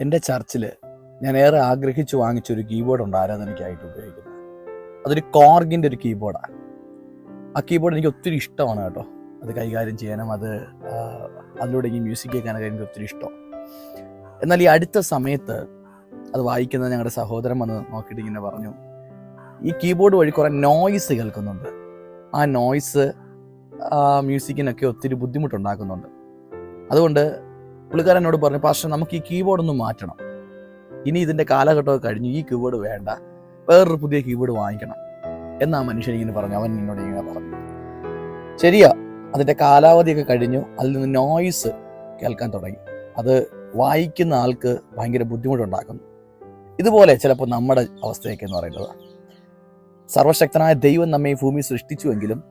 എന്റെ ചർച്ചിൽ ഞാൻ ഏറെ ആഗ്രഹിച്ചു വാങ്ങിച്ചൊരു കീബോർഡ് ഉണ്ട് ആരാധനയ്ക്കായിട്ട് ഉപയോഗിക്കുന്നത്. അതൊരു കോർഗിന്റെ ഒരു കീബോർഡാണ് ആ. കീബോർഡ് എനിക്ക് ഒത്തിരി ഇഷ്ടമാണ് കേട്ടോ. അത് കൈകാര്യം ചെയ്യാനും അത് അതിലൂടെ ഈ മ്യൂസിക് കേൾക്കാനൊക്കെ എനിക്ക് ഒത്തിരി ഇഷ്ടം. എന്നാൽ ഈ അടുത്ത സമയത്ത് അത് വായിക്കുന്ന ഞങ്ങളുടെ സഹോദരൻ വന്ന് നോക്കിയിട്ട് ഇങ്ങനെ പറഞ്ഞു ഈ കീബോർഡ് വഴി കുറേ നോയ്സ് കേൾക്കുന്നുണ്ട്. ആ നോയ്സ് മ്യൂസിക്കിനൊക്കെ ഒത്തിരി ബുദ്ധിമുട്ടുണ്ടാക്കുന്നുണ്ട്. അതുകൊണ്ട് പുള്ളിക്കാരൻ എന്നോട് പറഞ്ഞു പക്ഷെ നമുക്ക് ഈ കീബോർഡ് ഒന്ന് മാറ്റണം. ഇനി ഇതിന്റെ കാലഘട്ടമൊക്കെ കഴിഞ്ഞു ഈ കീബോർഡ് വേണ്ട. വേറൊരു പുതിയ കീബോർഡ് വാങ്ങിക്കണം. എന്നാ മനുഷ്യൻ ഇങ്ങനെ പറഞ്ഞു. അവൻ എന്നോട് ഇങ്ങനെ പറഞ്ഞു. ശരിയാ അതിന്റെ കാലാവധിയൊക്കെ കഴിഞ്ഞു അതിൽ നിന്ന് നോയ്സ് കേൾക്കാൻ തുടങ്ങി. അത് വായിക്കുന്ന ആൾക്ക് ഭയങ്കര ബുദ്ധിമുട്ടുണ്ടാക്കുന്നു. ഇതുപോലെ ചിലപ്പോൾ നമ്മുടെ അവസ്ഥയൊക്കെ എന്ന് പറയുന്നത്. സർവശക്തനായ ദൈവം നമ്മെ ഈ ഭൂമി സൃഷ്ടിച്ചുവെങ്കിലും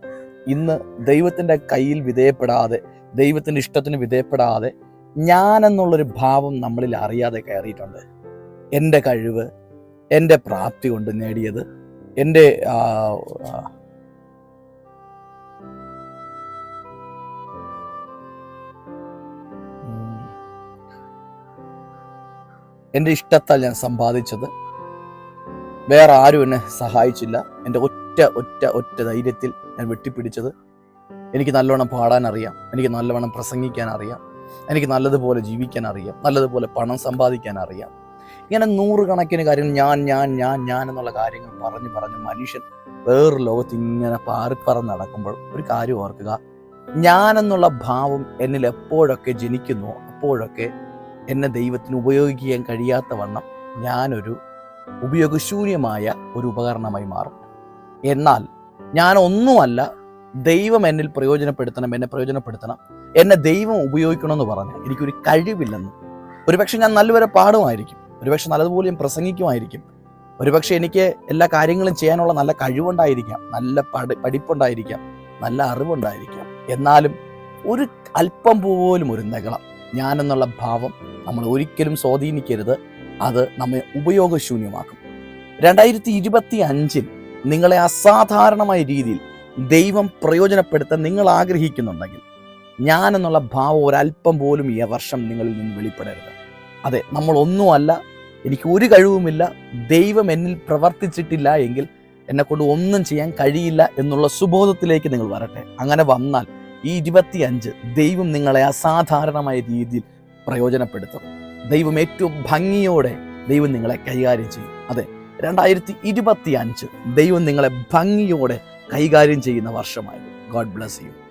ഇന്ന് ദൈവത്തിന്റെ കയ്യിൽ വിധേയപ്പെടാതെ ദൈവത്തിന്റെ ഇഷ്ടത്തിന് വിധേയപ്പെടാതെ ഞാൻ എന്നുള്ളൊരു ഭാവം നമ്മളിൽ അറിയാതെ കയറിയിട്ടുണ്ട്. എന്റെ കഴിവ് എന്റെ പ്രാപ്തി കൊണ്ട് നേടിയത് എന്റെ എന്റെ ഇഷ്ടത്താൽ ഞാൻ സമ്പാദിച്ചത്. വേറെ ആരും എന്നെ സഹായിച്ചില്ല. എന്റെ ഒറ്റ ഒറ്റ ഒറ്റ ധൈര്യത്തിൽ ഞാൻ വെട്ടിപ്പിടിച്ചത്. എനിക്ക് നല്ലവണ്ണം പാടാൻ അറിയാം. എനിക്ക് നല്ലവണ്ണം പ്രസംഗിക്കാൻ അറിയാം. എനിക്ക് നല്ലതുപോലെ ജീവിക്കാൻ അറിയാം നല്ലതുപോലെ പണം സമ്പാദിക്കാൻ അറിയാം. ഇങ്ങനെ നൂറുകണക്കിന് കാര്യങ്ങൾ ഞാൻ ഞാൻ ഞാൻ ഞാൻ എന്നുള്ള കാര്യങ്ങൾ പറഞ്ഞു പറഞ്ഞ് മനുഷ്യൻ വേറൊരു ലോകത്ത് ഇങ്ങനെ പാറിപ്പറന്ന് നടക്കുമ്പോൾ ഒരു കാര്യം ഓർക്കുക. ഞാൻ എന്നുള്ള ഭാവം എന്നിൽ എപ്പോഴൊക്കെ ജനിക്കുന്നു അപ്പോഴൊക്കെ എന്നെ ദൈവത്തിന് ഉപയോഗിക്കാൻ കഴിയാത്ത വണ്ണം ഞാനൊരു ഉപയോഗശൂന്യമായ ഒരു ഉപകരണമായി മാറും. എന്നാൽ ഞാൻ ഒന്നുമല്ല ദൈവം എന്നിൽ പ്രയോജനപ്പെടുത്തണം എന്നെ പ്രയോജനപ്പെടുത്തണം എന്നെ ദൈവം ഉപയോഗിക്കണമെന്ന് പറഞ്ഞ് എനിക്കൊരു കഴിവില്ലെന്ന്. ഒരുപക്ഷെ ഞാൻ നല്ലവരെ പാടുമായിരിക്കും ഒരുപക്ഷെ നല്ലതുപോലെ ഞാൻ പ്രസംഗിക്കുമായിരിക്കും ഒരുപക്ഷെ എനിക്ക് എല്ലാ കാര്യങ്ങളും ചെയ്യാനുള്ള നല്ല കഴിവുണ്ടായിരിക്കാം നല്ല പഠി പഠിപ്പുണ്ടായിരിക്കാം നല്ല അറിവുണ്ടായിരിക്കാം. എന്നാലും ഒരു അല്പം പോലും ഒരു നഗളം ഞാനെന്നുള്ള ഭാവം നമ്മൾ ഒരിക്കലും സ്വാധീനിക്കരുത് അത് നമ്മെ ഉപയോഗശൂന്യമാക്കും. രണ്ടായിരത്തി ഇരുപത്തി അഞ്ചിൽ നിങ്ങളെ അസാധാരണമായ രീതിയിൽ ദൈവം പ്രയോജനപ്പെടുത്താൻ നിങ്ങൾ ആഗ്രഹിക്കുന്നുണ്ടെങ്കിൽ ഞാൻ എന്നുള്ള ഭാവം ഒരല്പം പോലും ഈ വർഷം നിങ്ങളിൽ നിന്ന് വെളിപ്പെടരുത്. അതെ നമ്മൾ ഒന്നുമല്ല എനിക്ക് ഒരു കഴിവുമില്ല ദൈവം എന്നിൽ പ്രവർത്തിച്ചിട്ടില്ല എങ്കിൽ എന്നെ കൊണ്ട് ഒന്നും ചെയ്യാൻ കഴിയില്ല എന്നുള്ള സുബോധത്തിലേക്ക് നിങ്ങൾ വരട്ടെ. അങ്ങനെ വന്നാൽ ഈ ഇരുപത്തി അഞ്ച് ദൈവം നിങ്ങളെ അസാധാരണമായ രീതിയിൽ പ്രയോജനപ്പെടുത്തും. ദൈവം ഏറ്റവും ഭംഗിയോടെ ദൈവം നിങ്ങളെ കൈകാര്യം ചെയ്യും. അതെ രണ്ടായിരത്തി ഇരുപത്തി അഞ്ച് ദൈവം നിങ്ങളെ ഭംഗിയോടെ കൈകാര്യം ചെയ്യുന്ന വർഷമായിരുന്നു. God bless you